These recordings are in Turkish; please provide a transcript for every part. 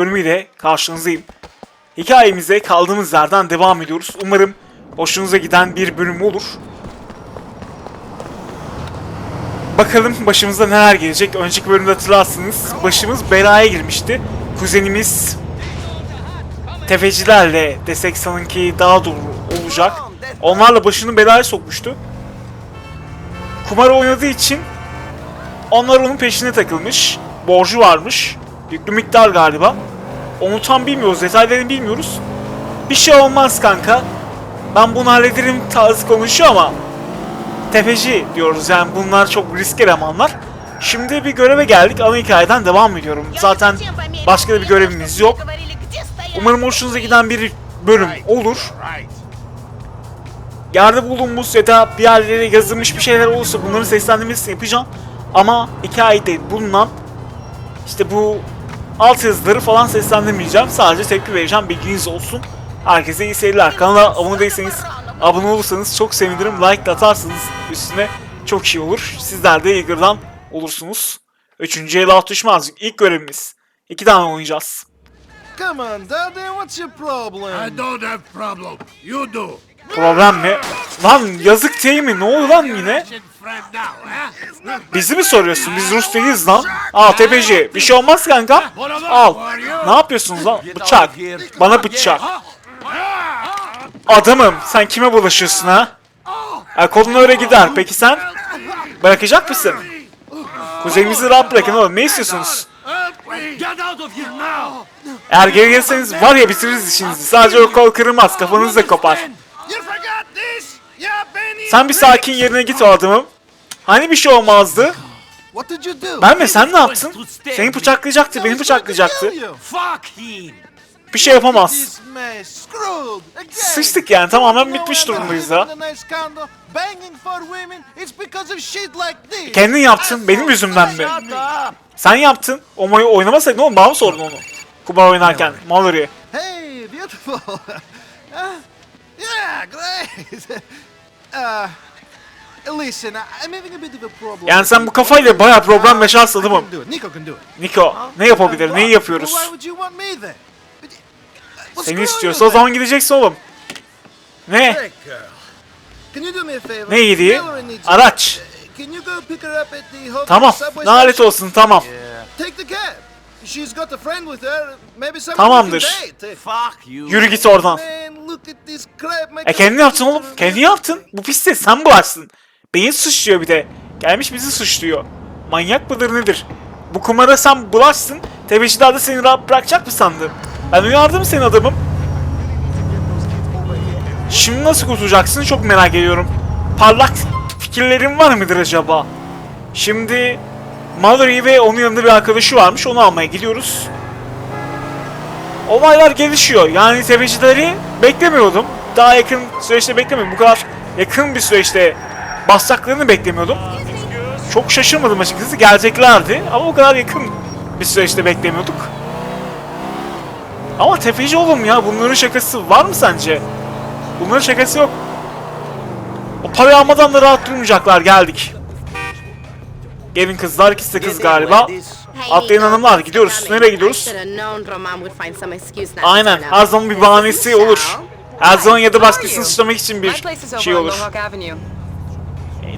bölümüyle karşınızdayım. Hikayemize kaldığımız yerden devam ediyoruz. Umarım hoşunuza giden bir bölüm olur. Bakalım başımıza neler gelecek. Önceki bölümde hatırlarsınız başımız belaya girmişti. Kuzenimiz tefecilerle desek sanki daha doğru olacak. Onlarla başını belaya sokmuştu. Kumar oynadığı için onlar onun peşine takılmış. Borcu varmış. Yüklü miktar galiba. Onu tam bilmiyoruz. Detaylarını bilmiyoruz. Bir şey olmaz kanka. Ben bunu hallederim tarzı konuşuyor ama tefeci diyoruz yani bunlar çok risk elemanlar. Şimdi bir göreve geldik. Ana hikayeden devam ediyorum. Zaten başka da bir görevimiz yok. Umarım hoşunuza giden bir bölüm olur. Yerde bulunmuş ya da bir yerlere yazılmış bir şeyler olursa bunların seslendirmesini yapacağım. Ama hikayede bulunan işte bu alt yazıları falan seslendirmeyeceğim. Sadece tepki vereceğim. Bilginiz olsun. Herkese iyi seyirler. Kanala abone değilseniz abone olursanız çok sevinirim. Like de atarsanız üstüne çok iyi olur. Sizler de Eager'dan olursunuz. Üçüncü el alt düşmez. İlk görevimiz. İki tane oynayacağız. Come on, Daddy, what's your problem? I don't have problem. You do. Problem mi? Lan yazık değil mi? Ne oldu lan yine? Bizi mi soruyorsun? Biz Rus değiliz lan. Al tepeci. Bir şey olmaz kanka. Al. Ne yapıyorsunuz lan? Bıçak. Bana bıçak. Adamım. Sen kime bulaşıyorsun ha? Ya kolun öyle gider. Peki sen? Bırakacak mısın? Kuzenimizi rahat bırakın oğlum. Ne istiyorsunuz? Eğer geri gelirseniz var ya bitiririz işinizi. Sadece o kol kırılmaz. Kafanız da kopar. Sen bir sakin yerine git o adamım. Hani bir şey olmazdı? Ben mi? Sen ne yaptın? Seni bıçaklayacaktı. Beni bıçaklayacaktı. Bir şey yapamaz. Sıçtık yani tamamen bitmiş durumdayız ha. Kendin yaptın benim yüzümden mi? Sen yaptın. O mayı oynamasaydın oğlum bana mı sordun onu? Kumar oynarken. Mallory. Hey, beautiful. Uh, yeah, great. uh, listen, I'm having a bit of a problem. Yani sen bu kafayla bayağı problem yaşarsın I adamım. Nico ne yapabilir? Neyi yapıyoruz? Well, Seni istiyorsa o zaman gideceksin oğlum. Ne? Ne needs- Araç. Hotel Tamam. Lanet olsun tamam. Tamamdır. Yürü git oradan. E kendin yaptın oğlum. Kendin yaptın. Bu piste sen bulaşsın. Beyin suçluyor bir de. Gelmiş bizi suçluyor. Manyak mıdır nedir? Bu kumara sen bulaşsın. Tebeciler de seni rahat bırakacak mı sandın? Ben uyardım seni adamım. Şimdi nasıl kurtulacaksın çok merak ediyorum. Parlak fikirlerin var mıdır acaba? Şimdi Mallory ve onun yanında bir arkadaşı varmış. Onu almaya gidiyoruz. Olaylar gelişiyor. Yani tefecileri beklemiyordum. Daha yakın süreçte beklemiyordum. Bu kadar yakın bir süreçte basacaklarını beklemiyordum. Çok şaşırmadım açıkçası. Geleceklerdi ama o kadar yakın bir süreçte beklemiyorduk. Ama tefeci oğlum ya. Bunların şakası var mı sence? Bunların şakası yok. O parayı almadan da rahat durmayacaklar. Geldik. Gelin kızlar. ikisi de kız galiba. Atlayın hanımlar. Gidiyoruz. Nereye gidiyoruz? Aynen. Her zaman bir bahanesi olur. Her zaman ya da başkasını suçlamak için bir şey olur. Avenue.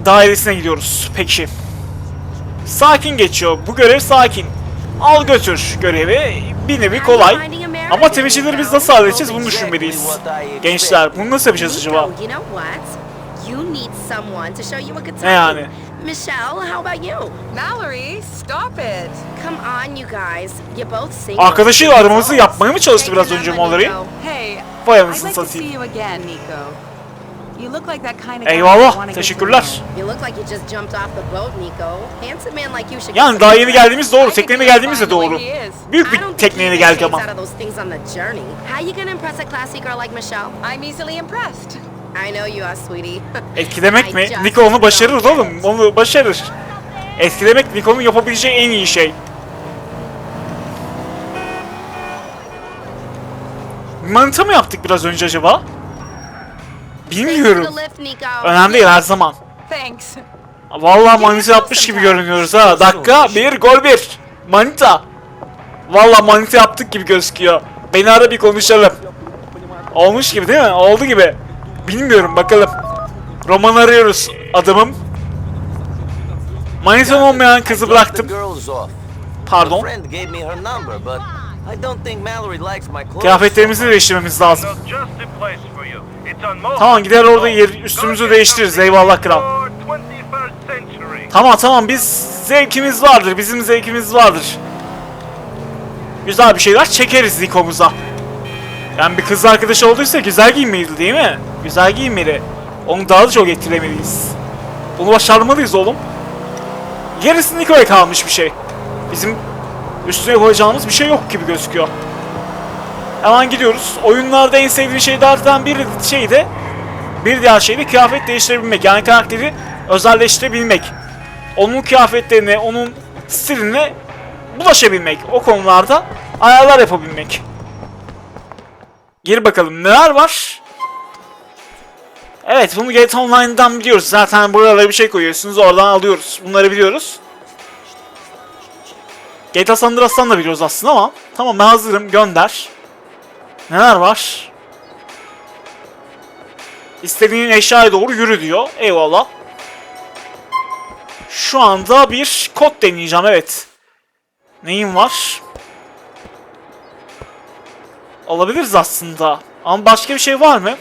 Dairesine gidiyoruz. Peki. Sakin geçiyor. Bu görev sakin. Al götür görevi. Bir nevi kolay. Ama tefecileri biz nasıl halledeceğiz bunu düşünmeliyiz. Gençler bunu nasıl yapacağız acaba? Ne yani? Michelle, how about you? Mallory, stop it. Come on, you guys. You're both single. Arkadaşıyla aramızı yapmaya mı çalıştı biraz önce Mallory? Hey, Vay I'd anasını like to see satayım. you again, Nico. You look like that kind of guy I Eyvallah. Teşekkürler. know. You look like you just jumped off the boat, Nico. Handsome man like you should. Yani daha yeni geldiğimiz doğru. Tekneyle geldiğimiz de doğru. Büyük bir he geldik ama. How you gonna impress a classy girl like Michelle? I'm easily impressed. I know you are, sweetie. Etkilemek mi? Nico onu başarır oğlum. Onu başarır. Etkilemek Nico'nun yapabileceği en iyi şey. Manita mı yaptık biraz önce acaba? Bilmiyorum. Önemli değil her zaman. Thanks. Vallahi manita yapmış gibi görünüyoruz ha. Dakika bir gol bir. Manita. Valla manita yaptık gibi gözüküyor. Beni ara bir konuşalım. Olmuş gibi değil mi? Oldu gibi. Bilmiyorum bakalım. Roman arıyoruz adamım. Manitan olmayan kızı bıraktım. Pardon. Kıyafetlerimizi değiştirmemiz lazım. Tamam gider orada yer, üstümüzü değiştiririz eyvallah kral. 21st century. Tamam tamam biz zevkimiz vardır. Bizim zevkimiz vardır. Güzel bir şeyler çekeriz Niko'muza. Yani bir kız arkadaş olduysa güzel giyinmeli değil mi? Güzel giyinmeli. Onu daha da çok etkilemeliyiz. Bunu başarmalıyız oğlum. Gerisi Niko'ya kalmış bir şey. Bizim üstüne koyacağımız bir şey yok gibi gözüküyor. Hemen gidiyoruz. Oyunlarda en sevdiğim şeylerden biri şey de bir diğer şey de kıyafet değiştirebilmek. Yani karakteri özelleştirebilmek. Onun kıyafetlerine, onun stiline bulaşabilmek. O konularda ayarlar yapabilmek. Gir bakalım neler var? Evet bunu GTA Online'dan biliyoruz. Zaten buralara bir şey koyuyorsunuz oradan alıyoruz. Bunları biliyoruz. GTA San Andreas'tan da biliyoruz aslında ama tamam ben hazırım gönder. Neler var? İstediğin eşyaya doğru yürü diyor. Eyvallah. Şu anda bir kod deneyeceğim evet. Neyim var? Alabiliriz aslında. Ama başka bir şey var mı?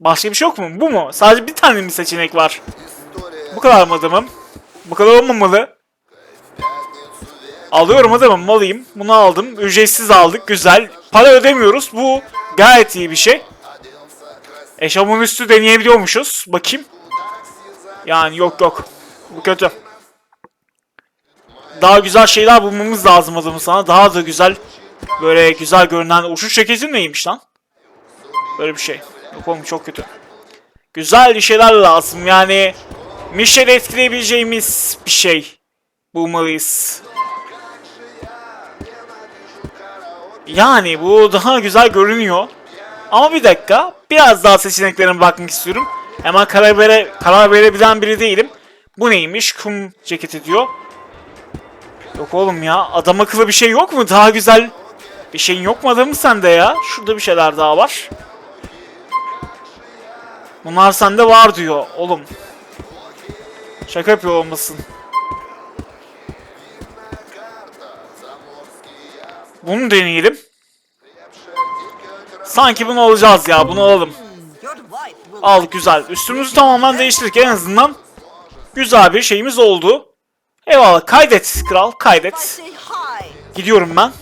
Başka bir şey yok mu? Bu mu? Sadece bir tane mi seçenek var? Bu kadar mı adamım? Bu kadar olmamalı. Alıyorum adamım alayım. Bunu aldım. Ücretsiz aldık. Güzel. Para ödemiyoruz. Bu gayet iyi bir şey. Eşofman üstü deneyebiliyormuşuz. Bakayım. Yani yok yok. Bu kötü. Daha güzel şeyler bulmamız lazım adamı sana. Daha da güzel böyle güzel görünen uçuş ceketi neymiş lan? Böyle bir şey. Yok oğlum çok kötü. Güzel bir şeyler lazım yani. Michel'i etkileyebileceğimiz bir şey bulmalıyız. Yani bu daha güzel görünüyor. Ama bir dakika. Biraz daha seçeneklerine bakmak istiyorum. Hemen karar, vere, karar verebilen biri değilim. Bu neymiş? Kum ceketi diyor. Yok oğlum ya. Adam akıllı bir şey yok mu? Daha güzel bir şeyin yok mu adamın sende ya? Şurada bir şeyler daha var. Bunlar sende var diyor oğlum. Şaka yapıyor olmasın. Bunu deneyelim. Sanki bunu alacağız ya. Bunu alalım. Al güzel. Üstümüzü tamamen değiştirdik en azından. Güzel bir şeyimiz oldu. Eyvallah. Kaydet kral. Kaydet. Gidiyorum ben.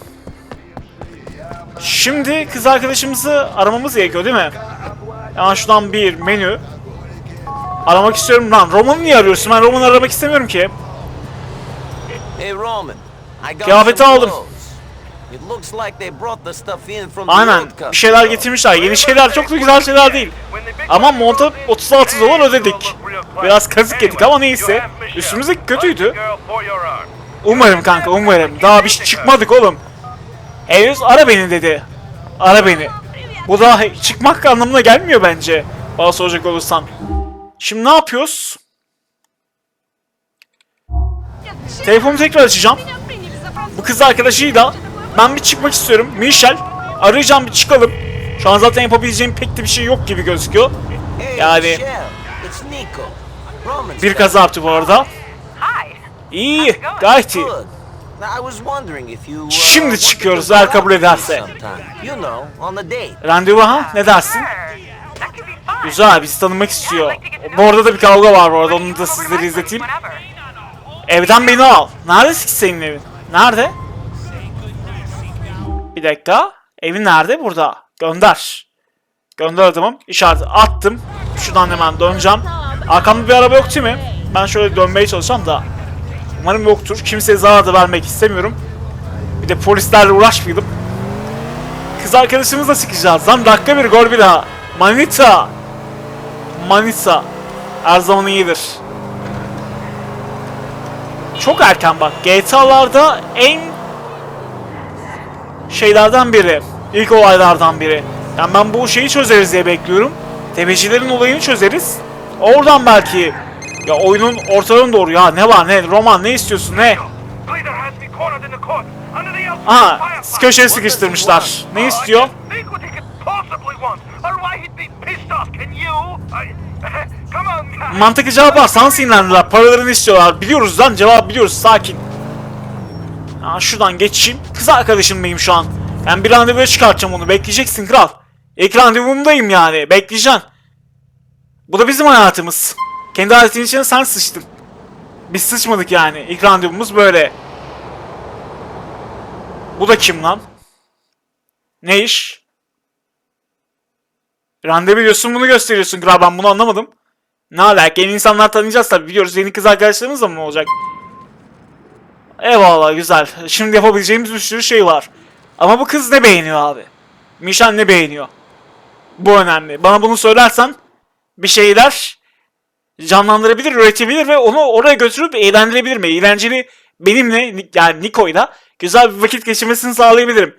Şimdi kız arkadaşımızı aramamız gerekiyor değil mi? Hemen şuradan bir menü. Aramak istiyorum lan. Roman'ı niye arıyorsun? Ben Roman'ı aramak istemiyorum ki. Hey Roman, I Kıyafeti aldım. Aynen. Bir şeyler getirmişler. Yeni şeyler çok da güzel şeyler değil. Ama monta 36 dolar ödedik. Biraz kazık yedik ama neyse. Üstümüzdeki kötüydü. Umarım kanka umarım. Daha bir şey çıkmadık oğlum. Henüz ara beni dedi. Ara beni. Bu daha çıkmak anlamına gelmiyor bence. Bana soracak olursan. Şimdi ne yapıyoruz? Telefonu tekrar açacağım. Bu kız arkadaşıyla ben bir çıkmak istiyorum. Michel arayacağım bir çıkalım. Şu an zaten yapabileceğim pek de bir şey yok gibi gözüküyor. Yani- Bir kaza yaptı bu arada. İyi, gayet iyi. Good. Now, I was wondering if you, uh, Şimdi çıkıyoruz, eğer kabul ederse. sometime. You know, on a date. Randevu ha? Ne dersin? Güzel, bizi tanımak istiyor. Bu arada da bir kavga var bu arada, onu da sizlere izleteyim. Evden beni al. Neredesin ki senin evin? Nerede? Bir dakika. Evin nerede? Burada. Gönder. Gönder adamım. İşareti attım. Şuradan hemen döneceğim. Arkamda bir araba yok değil mi? Ben şöyle dönmeye çalışacağım da. Umarım yoktur. Kimseye zarar da vermek istemiyorum. Bir de polislerle uğraşmayalım. Kız arkadaşımızla çıkacağız lan. Dakika bir gol bir daha. Manita. Manita. Her zaman iyidir. Çok erken bak. GTA'larda en şeylerden biri. İlk olaylardan biri. Yani ben bu şeyi çözeriz diye bekliyorum. Tepecilerin olayını çözeriz. Oradan belki ya oyunun ortalarına doğru ya ne var ne roman ne istiyorsun ne? Aha köşeye sıkıştırmışlar. Ne istiyor? Mantıklı cevap var. Sana sinirlendiler. Paralarını istiyorlar. Biliyoruz lan cevap biliyoruz. Sakin. Ha, şuradan geçeyim. Kız arkadaşım benim şu an. Ben bir randevuya çıkartacağım onu. Bekleyeceksin kral. İlk randevumdayım yani. Bekleyeceksin. Bu da bizim hayatımız. Kendi hayatın içine sen sıçtın. Biz sıçmadık yani. İlk randevumuz böyle. Bu da kim lan? Ne iş? Randevu diyorsun bunu gösteriyorsun kral ben bunu anlamadım. Ne alaka? Yeni insanlar tanıyacağız tabii biliyoruz. Yeni kız arkadaşlarımız da mı olacak? Eyvallah güzel. Şimdi yapabileceğimiz bir sürü şey var. Ama bu kız ne beğeniyor abi? Mişan ne beğeniyor? Bu önemli. Bana bunu söylersen bir şeyler canlandırabilir, üretebilir ve onu oraya götürüp eğlendirebilir mi? Eğlenceli benimle yani Niko'yla güzel bir vakit geçirmesini sağlayabilirim.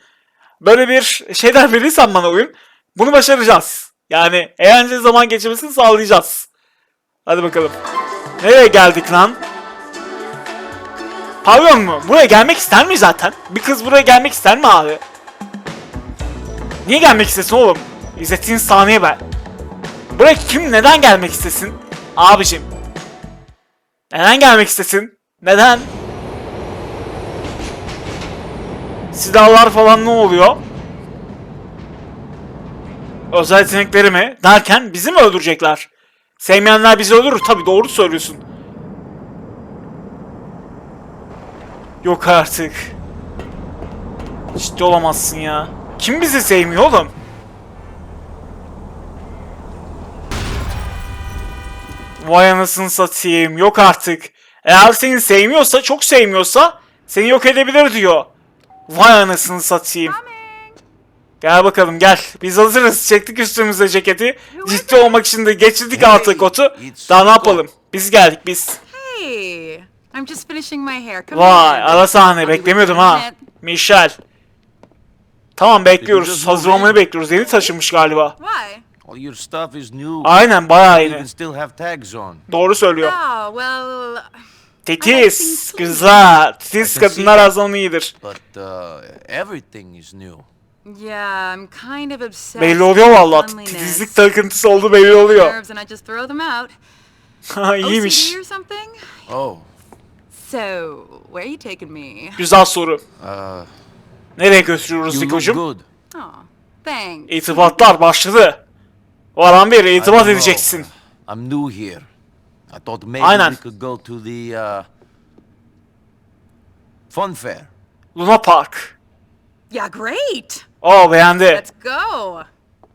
Böyle bir şeyler verirsen bana oyun bunu başaracağız. Yani eğlenceli zaman geçirmesini sağlayacağız. Hadi bakalım. Nereye geldik lan? Pavyon mu? Buraya gelmek ister mi zaten? Bir kız buraya gelmek ister mi abi? Niye gelmek istesin oğlum? İzzettiğin saniye ben. Buraya kim neden gelmek istesin? Abicim. Neden gelmek istesin? Neden? Silahlar falan ne oluyor? Özel yetenekleri mi? Derken bizi mi öldürecekler? Sevmeyenler bizi öldürür. Tabi doğru söylüyorsun. Yok artık. Ciddi olamazsın ya. Kim bizi sevmiyor oğlum? Vay anasını satayım. Yok artık. Eğer seni sevmiyorsa, çok sevmiyorsa seni yok edebilir diyor. Vay anasını satayım. Gel bakalım gel. Biz hazırız. Çektik üstümüze ceketi. Ciddi olmak için de geçirdik altı kotu. Daha ne yapalım? Biz geldik biz. Hey, I'm just finishing my hair. Come Vay ara sahne beklemiyordum ha. Michel. Tamam bekliyoruz. Hazır olmayı bekliyoruz. Yeni taşınmış galiba. Why? All your stuff is new. Aynen bayağı You even yeni. still have tags on. Doğru söylüyor. Oh, well, Titiz. Güzel. Titiz can kadınlar her zaman iyidir. But uh, everything is new. yeah, I'm kind of obsessed Belli oluyor with vallahi. cleanliness. Titizlik takıntısı oldu belli oluyor. Nerves and I just throw them out. Ha iyiymiş. OCD or something? Oh, So, where are you taking me? Güzel soru. uh, Nereye götürüyoruz you look Niko'cum? good. Oh, thanks. İrtibatlar başladı. Varan bir I irtibat don't know. edeceksin. I'm new here. I thought maybe Aynen. we could go to the uh, fun fair. Luna Park. Yeah, great. Oo beğendi. Let's go.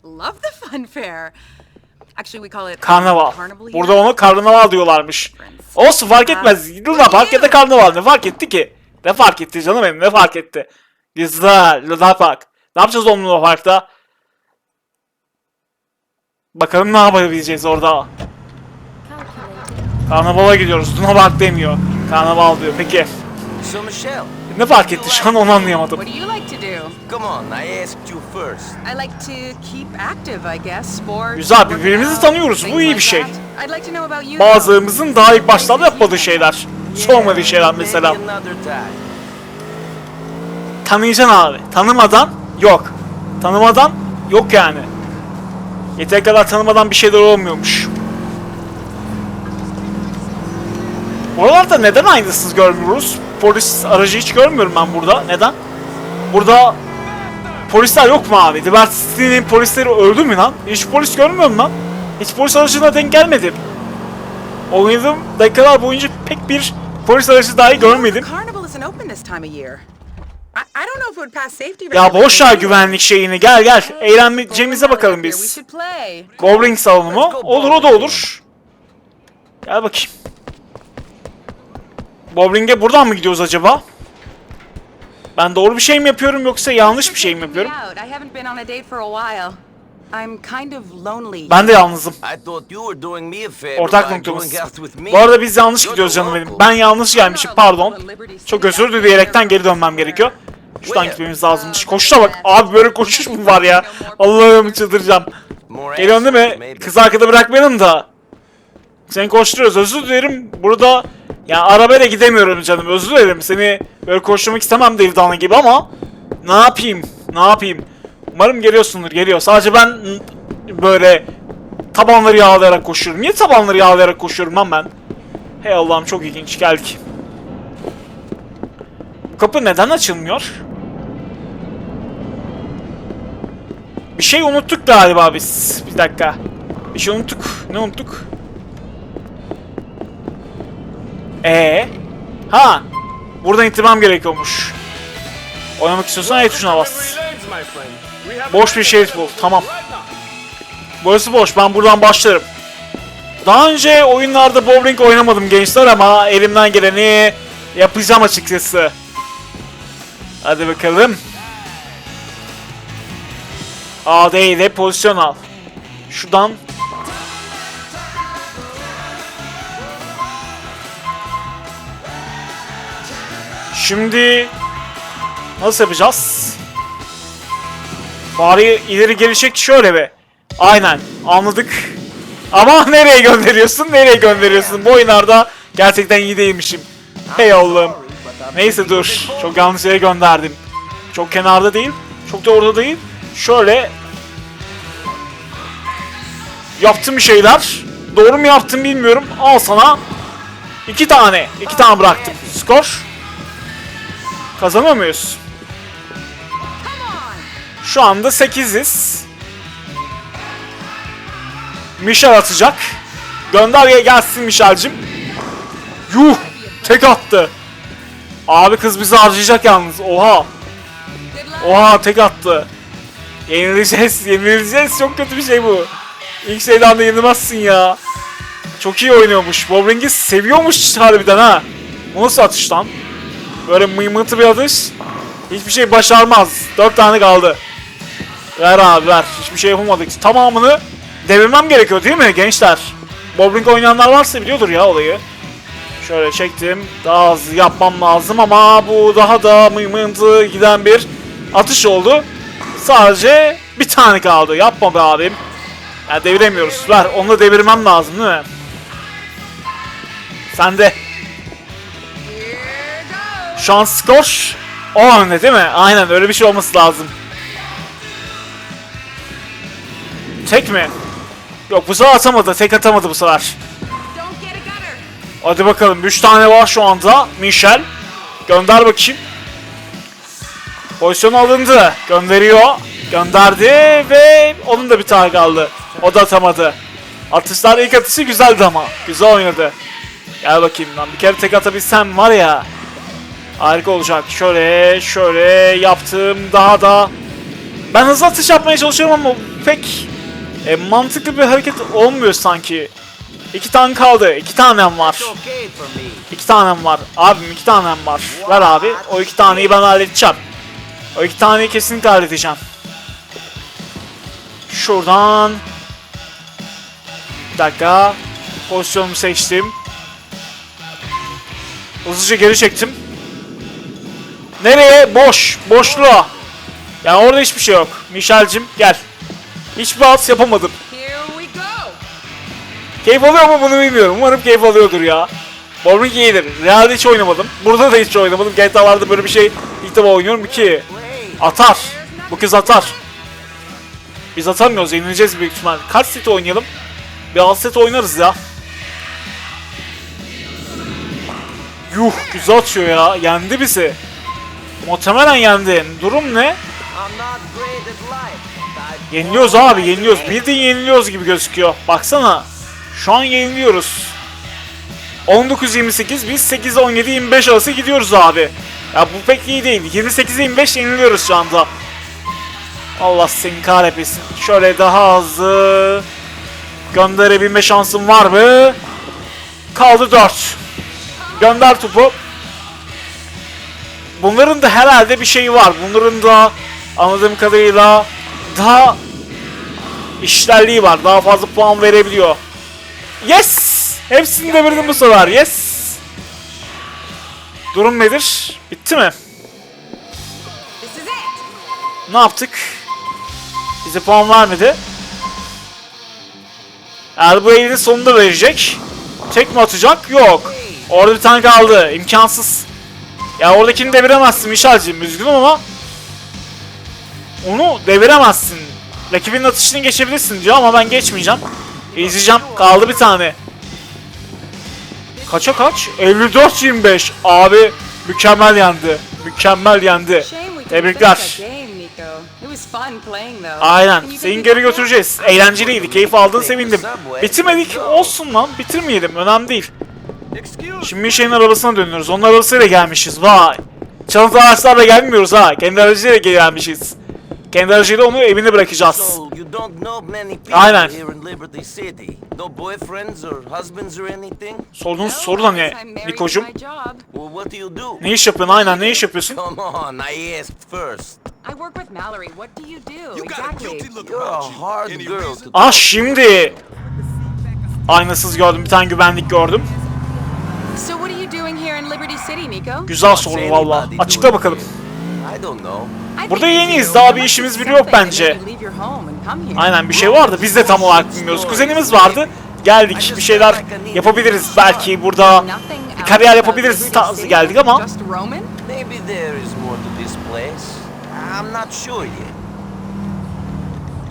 Love the fun fair. Actually, we call it Karnaval. Carnival here. Burada onu karnaval diyorlarmış. Olsun fark etmez. Luna Park ya da karnaval ne fark etti ki? Ne fark etti canım benim ne fark etti? Güzel Luna Park. Ne yapacağız o Luna Park'ta? Bakalım ne yapabileceğiz orada. Karnavala gidiyoruz. Luna Park demiyor. Karnaval diyor. Peki. So, Michelle, Ne fark etti şu an onu anlayamadım. What do you like to do? come on, I asked you first. I like to keep active, I guess. Sports. Güzel, birbirimizi tanıyoruz. Bu iyi bir şey. that. I'd like to know about you. though. Bazılarımızın daha ilk başlarda yapmadığı şeyler. Sormadığı şeyler mesela. Tanıyacaksın abi. Tanımadan yok. Tanımadan yok yani. Yeter kadar tanımadan bir şeyler olmuyormuş. Oralarda neden aynısız görmüyoruz? Polis aracı hiç görmüyorum ben burada. Neden? Burada polisler yok mu abi? Liberty City'nin polisleri öldü mü lan? Hiç polis görmüyorum lan. Hiç polis aracına denk gelmedim. Oynadığım dakikalar boyunca pek bir polis aracı dahi görmedim. Ya boş ver güvenlik şeyini. Gel gel. Eğleneceğimize bakalım biz. should play. Bowling salonu mu? Olur o da olur. Gel bakayım. Bowling'e buradan mı gidiyoruz acaba? Ben doğru bir şey mi yapıyorum yoksa yanlış bir şey mi yapıyorum? Out. I haven't been on a date for a while. I'm kind of lonely. Ben de yalnızım. Ortak noktamız. Bu arada biz yanlış gidiyoruz canım benim. Ben yanlış gelmişim pardon. Çok özür dileyerekten geri dönmem gerekiyor. Şuradan gitmemiz lazımmış. Koşuşa bak. Abi böyle koşuş mu var ya? Allah'ım çıldıracağım. Geliyorsun değil mi? Kız arkada bırakmayalım da. Seni koşturuyoruz. Özür dilerim. Burada Ya arabayla gidemiyorum canım özür dilerim. Seni böyle koşturmak istemem delikanlı gibi ama ne yapayım? Ne yapayım? Umarım geliyorsundur. Geliyor. Sadece ben böyle tabanları yağlayarak koşuyorum. Niye tabanları yağlayarak koşuyorum lan ben? Hey Allah'ım çok ilginç geldik. Kapı neden açılmıyor? Bir şey unuttuk galiba biz. Bir dakika. Bir şey unuttuk. Ne unuttuk? Ee, ha, buradan ittirmem gerekiyormuş. Oynamak istiyorsan E tuşuna bas. Boş bir şerit bul. Tamam. Burası boş. Ben buradan başlarım. Daha önce oyunlarda bowling oynamadım gençler ama elimden geleni yapacağım açıkçası. Hadi bakalım. AD ile pozisyon al. Şuradan Şimdi nasıl yapacağız? Bari ileri geri çek şöyle be. Aynen anladık. Ama nereye gönderiyorsun? Nereye gönderiyorsun? Bu oyunlarda gerçekten iyi değilmişim. Hey Allah'ım. Neyse dur. Çok yanlış yere gönderdim. Çok kenarda değil. Çok da orada değil. Şöyle yaptım bir şeyler. Doğru mu yaptım bilmiyorum. Al sana. iki tane. iki tane bıraktım. Skor. Kazanıyor muyuz? Şu anda 8'iz. Michel atacak. Gönder gelsin Michel'cim. Yuh! Tek attı. Abi kız bizi harcayacak yalnız. Oha. Oha tek attı. Yenileceğiz. Yenileceğiz. Çok kötü bir şey bu. İlk şeyden de yenilmezsin ya. Çok iyi oynuyormuş. Bowling'i seviyormuş harbiden ha. Bu nasıl atış lan? Böyle mıymıntı bir atış. Hiçbir şey başarmaz. Dört tane kaldı. Ver abi ver. Hiçbir şey yapamadık. Tamamını devirmem gerekiyor değil mi gençler? Bowling oynayanlar varsa biliyordur ya olayı. Şöyle çektim. Daha hızlı yapmam lazım ama bu daha da mıymıntı giden bir atış oldu. Sadece bir tane kaldı. Yapma be abim. Ya deviremiyoruz. Ver. Onu da devirmem lazım değil mi? Sen de. Şu an skor o önde değil mi? Aynen öyle bir şey olması lazım. Tek mi? Yok bu sefer atamadı. Tek atamadı bu sefer. Hadi bakalım. 3 tane var şu anda. Michel. Gönder bakayım. Pozisyon alındı. Gönderiyor. Gönderdi ve onun da bir tane kaldı. O da atamadı. Atışlar ilk atışı güzeldi ama. Güzel oynadı. Gel bakayım lan. Bir kere tek atabilsem var ya. Harika olacak. Şöyle şöyle yaptım. Daha da ben hızlı atış yapmaya çalışıyorum ama pek e, mantıklı bir hareket olmuyor sanki. İki tane kaldı. İki tanem var. İki tanem var. Abim iki tanem var. Ver abi. O iki taneyi ben halledeceğim. O iki taneyi kesinlikle halledeceğim. Şuradan. Bir dakika. Pozisyonumu seçtim. Hızlıca geri çektim. Nereye? Boş. Boşluğa. Yani orada hiçbir şey yok. Michel'cim gel. Hiçbir alt yapamadım. Keyif alıyor mu bunu bilmiyorum. Umarım keyif alıyordur ya. Bowling iyidir. Realde hiç oynamadım. Burada da hiç oynamadım. GTA'larda böyle bir şey ilk defa oynuyorum ki. Atar. Bu kız atar. Biz atamıyoruz. Yenileceğiz büyük ihtimal. Kaç set oynayalım? Bir alt set oynarız ya. Yuh güzel atıyor ya. Yendi bizi. Muhtemelen yendi. Durum ne? Yeniliyoruz abi yeniliyoruz. Bildiğin yeniliyoruz gibi gözüküyor. Baksana. Şu an yeniliyoruz. 19-28 biz 8-17-25 arası gidiyoruz abi. Ya bu pek iyi değil. 28-25 yeniliyoruz şu anda. Allah seni kahretmesin. Şöyle daha hızlı gönderebilme şansım var mı? Kaldı 4. Gönder topu. Bunların da herhalde bir şeyi var. Bunların da anladığım kadarıyla daha işlerliği var. Daha fazla puan verebiliyor. Yes! Hepsini devirdim bu sefer. Yes! Durum nedir? Bitti mi? Ne yaptık? Bize puan vermedi. Eğer bu elinin sonunda verecek. Tek mi atacak? Yok. Orada bir tane kaldı. İmkansız. Ya oradakini deviremezsin Mişal'cim. Üzgünüm ama onu deviremezsin. Rakibinin atışını geçebilirsin diyor ama ben geçmeyeceğim. İzleyeceğim. Kaldı bir tane. Kaça kaç? 54-25. Abi mükemmel yendi. Mükemmel yendi. Couldn't Tebrikler. though. Aynen. Seni geri götüreceğiz. Eğlenceliydi. Keyif aldın sevindim. Bitirmedik. Olsun lan. Bitirmeyelim. Önemli değil. Şimdi Mişel'in arabasına dönüyoruz. Onun arabasıyla gelmişiz. Vay. Çalıntı araçlarla gelmiyoruz ha. Kendi aracıyla gelmişiz. Kendi aracıyla onu evine bırakacağız. So, you don't know many people Aynen. here in Liberty City? No boyfriends or husbands or anything? Sorduğunuz No, soru da ne? Well, what do you do? Ne iş yapıyorsun? Aynen ne iş yapıyorsun? Come on, I asked first. I work with Mallory. What do you do? exactly. You're a hard girl to Ah şimdi. Aynasız gördüm. Bir tane güvenlik gördüm. So what are you doing here in Liberty City, Nico? Güzel soru valla. Açıkla bakalım. I don't know. Burada yeniyiz, daha bir işimiz bile yok bence. Aynen bir şey vardı. Biz de tam olarak bilmiyoruz. Kuzenimiz vardı. Geldik bir şeyler yapabiliriz belki burada. Bir kariyer yapabiliriz tarzı geldik ama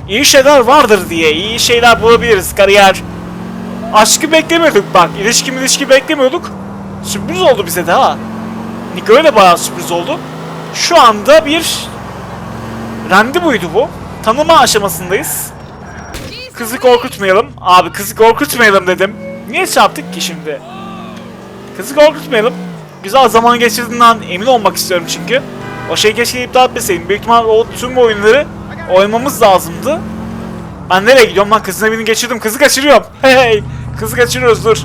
iyi şeyler vardır diye iyi şeyler bulabiliriz kariyer. Aşkı beklemiyorduk bak. İlişki ilişki beklemiyorduk. Sürpriz oldu bize de ha. Nick öyle bayağı sürpriz oldu. Şu anda bir randevuydu bu. Tanıma aşamasındayız. Kızı korkutmayalım. Abi kızı korkutmayalım dedim. Niye çarptık ki şimdi? Kızı korkutmayalım. Güzel zaman geçirdiğinden emin olmak istiyorum çünkü. O şey keşke iptal etmeseydim. Büyük ihtimal o tüm oyunları oynamamız lazımdı. Ben nereye gidiyorum lan? Kızın evini geçirdim. Kızı kaçırıyorum. Hey hey. Kızı kaçırıyoruz dur.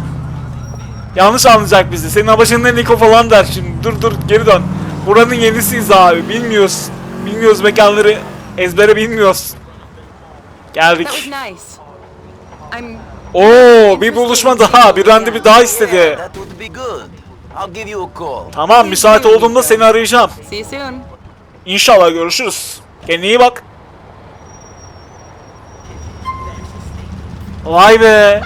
Yanlış anlayacak bizi. Senin abacının Niko falan der şimdi. Dur dur geri dön. Buranın yenisiyiz abi. Bilmiyoruz. Bilmiyoruz mekanları. Ezbere bilmiyoruz. Geldik. Oo bir buluşma daha. Bir randevu daha istedi. Tamam müsait olduğumda seni arayacağım. see you soon. İnşallah görüşürüz. Kendine iyi bak. Vay be.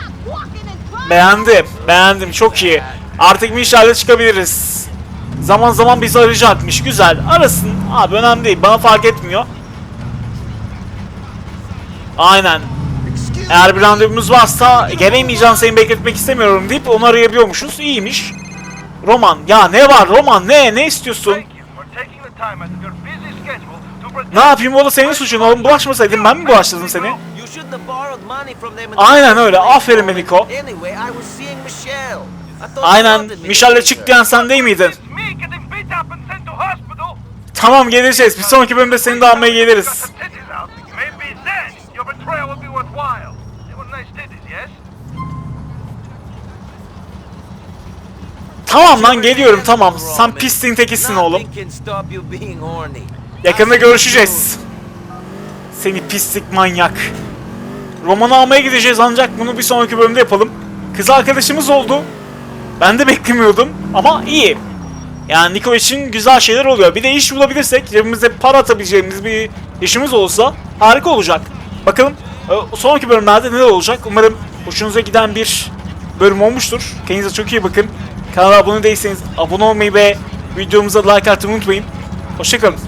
Beğendim. Beğendim. Çok iyi. Artık Michel'le çıkabiliriz. Zaman zaman bizi arayacakmış. Güzel. Arasın. Abi önemli değil. Bana fark etmiyor. Aynen. Eğer bir randevumuz varsa gelemeyeceğim seni bekletmek istemiyorum deyip onu arayabiliyormuşuz. İyiymiş. Roman. Ya ne var Roman? Ne? Ne istiyorsun? Ne yapayım o da senin suçun oğlum bulaşmasaydın ben mi bulaştırdım seni? Aynen öyle, aferin you Aynen wanted me Michel'le to çık diyen sen değil miydin? Tamam geleceğiz bir sonraki bölümde seni de almaya geliriz. Tamam lan geliyorum tamam sen pisliğin tekisin oğlum. Yakında görüşeceğiz. Seni pislik manyak. Roman'ı almaya gideceğiz ancak bunu bir sonraki bölümde yapalım. Kız arkadaşımız oldu. Ben de beklemiyordum ama iyi. Yani Niko için güzel şeyler oluyor. Bir de iş bulabilirsek, cebimize para atabileceğimiz bir işimiz olsa harika olacak. Bakalım e, sonraki bölümlerde neler olacak. Umarım hoşunuza giden bir bölüm olmuştur. Kendinize çok iyi bakın. Kanala abone değilseniz abone olmayı ve videomuza like atmayı unutmayın. Hoşçakalın.